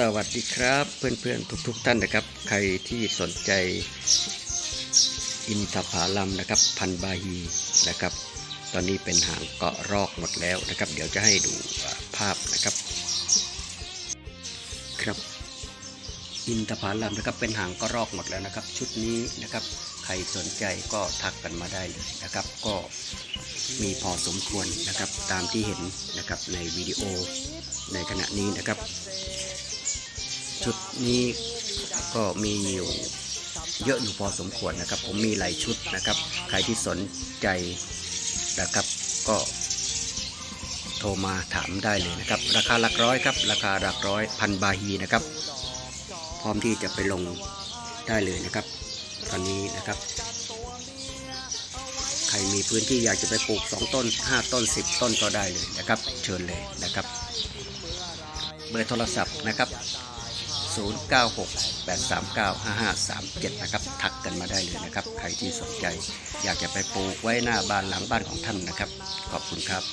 สวัสดีครับเพื่อนๆทุกๆ ท่านนะครับ ใครที่สนใจอินทผาลัมนะครับ พันบาฮีนะครับ ตอนนี้เป็นหางเกาะรอกหมดแล้วนะครับ เดี๋ยวจะให้ดูภาพนะครับ ครับ อินทผาลัมนะครับเป็นหางเก็รอกหมดแล้วนะครับ ชุดนี้นะครับ ใครสนใจก็ทักกันมาได้เลยนะครับ ก็มีพอสมควรนะครับตามที่เห็นนะครับในวิดีโอในขณะนี้นะครับ ชุดนี้ก็มีอยู่เยอะอยู่พอสมควรนะครับ ผมมีหลายชุดนะครับ ใครที่สนใจนะครับก็โทรมาถามได้เลยนะครับ ราคาหลักร้อยครับ ราคาหลักร้อยพันบาฮีนะครับ พร้อมที่จะไปลงได้เลยนะครับ ตอนนี้นะครับ ใครมีพื้นที่อยากจะไปปลูก 2 ต้น 5 ต้น 10 ต้นก็ได้เลยนะครับ เชิญเลยนะครับ เบอร์โทรศัพท์นะครับ 0968395537 นะครับ ทักกันมาได้เลยนะครับ ใครที่สนใจ อยากจะไปปลูกไว้หน้าบ้านหลังบ้านของท่านนะครับ ขอบคุณครับ